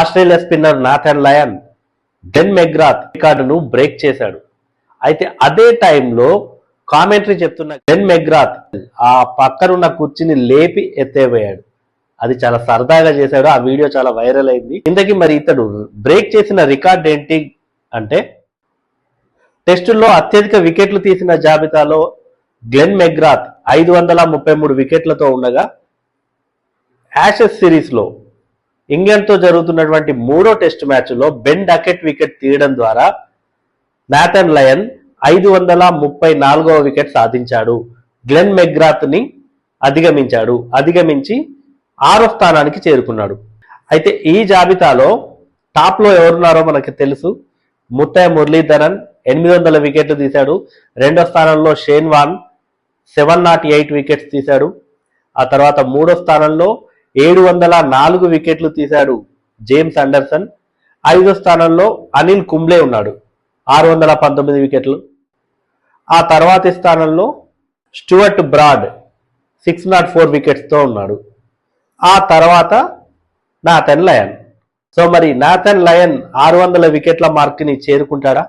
Australia spinner Nathan Lyon డెన్ McGrath రికార్డును break చేశాడు. అయితే అదే టైంలో కామెంటరీ చెప్తున్న డెన్ మెగ్రాత్ ఆ పక్కనున్న కుర్చీని లేపి ఎత్తేపోయాడు అది చాలా సరదాగా చేశాడు. ఆ వీడియో చాలా వైరల్ అయింది. ఇంతకీ మరి ఇతడు బ్రేక్ చేసిన రికార్డ్ ఏంటి అంటే టెస్టుల్లో అత్యధిక వికెట్లు తీసిన జాబితాలో గ్లెన్ మెగ్రాత్ ఐదు వందల ముప్పై మూడు వికెట్లతో ఉండగా యాషెస్ సిరీస్లో ఇంగ్లాండ్తో జరుగుతున్నటువంటి మూడో టెస్ట్ మ్యాచ్లో బెన్ డకెట్ వికెట్ తీయడం ద్వారా నాథన్ లయన్ ఐదు వందల ముప్పై నాలుగవ వికెట్ సాధించాడు. గ్లెన్ మెగ్రాత్ని అధిగమించాడు. అధిగమించి ఆరో స్థానానికి చేరుకున్నాడు. అయితే ఈ జాబితాలో టాప్లో ఎవరున్నారో మనకి తెలుసు. ముత్తయ్య మురళీధరన్ ఎనిమిది వందల వికెట్లు తీశాడు. రెండో స్థానంలో Shane Warne seven naught eight wickets తీశాడు. ఆ తర్వాత మూడో స్థానంలో ఏడు వందల నాలుగు వికెట్లు తీశాడు జేమ్స్ అండర్సన్. ఐదో స్థానంలో అనిల్ కుంబ్లే ఉన్నాడు. ఆరు వందల పంతొమ్మిది వికెట్లు. ఆ తర్వాతి స్థానంలో Stuart Broad six naught four వికెట్స్తో ఉన్నాడు. ఆ తర్వాత నాథన్ లయన్. సో మరి నాథన్ లయన్ ఆరు వందల వికెట్ల మార్క్ని చేరుకుంటాడా?